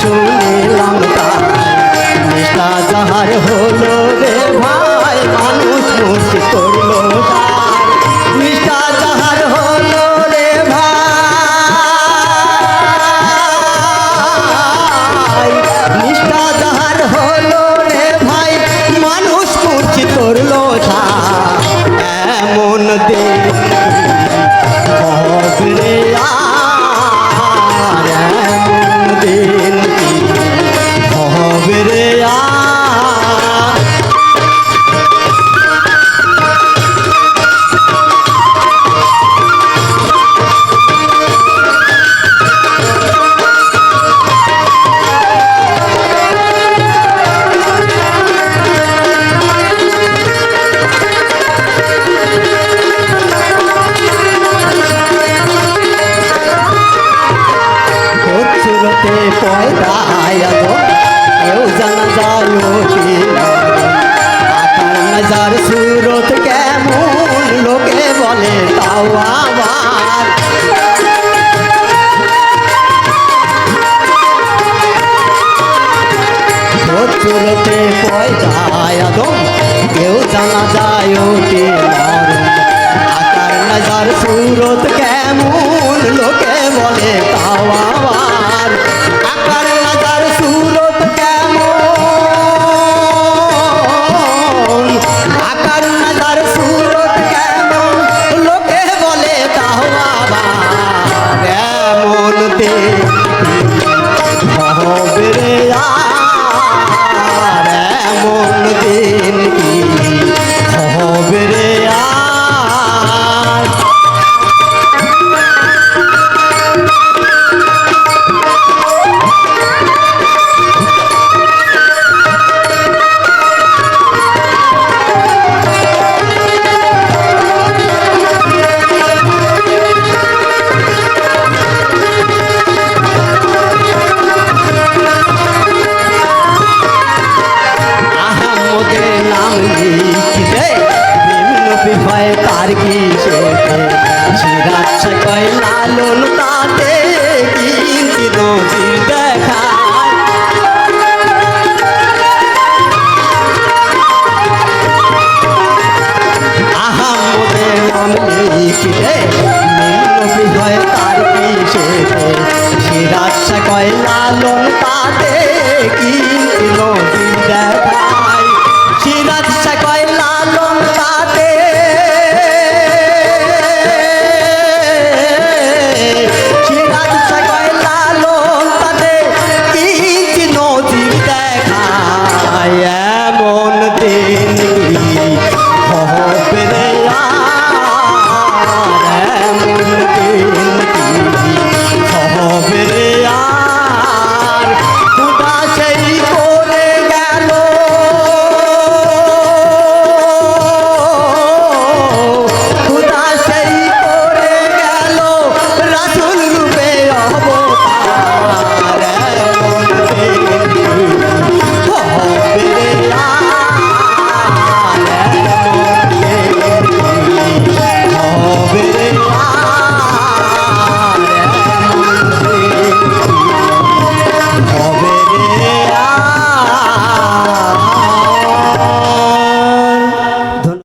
eso সুরতে পয়দায় কেউ জানা যায় আকার সুরত কেমন লোকে বলে কেউ জানা যায় সুরত কেমন লোকে বলে তাও হয় তার কি সিরাজ কয় লালন তাতে কিন্তু নজির দেখায় আহমদের লিখবে বিমনপি হয় তার কি সিরাজ কয় লালন তাতে কিন্তু দেখায়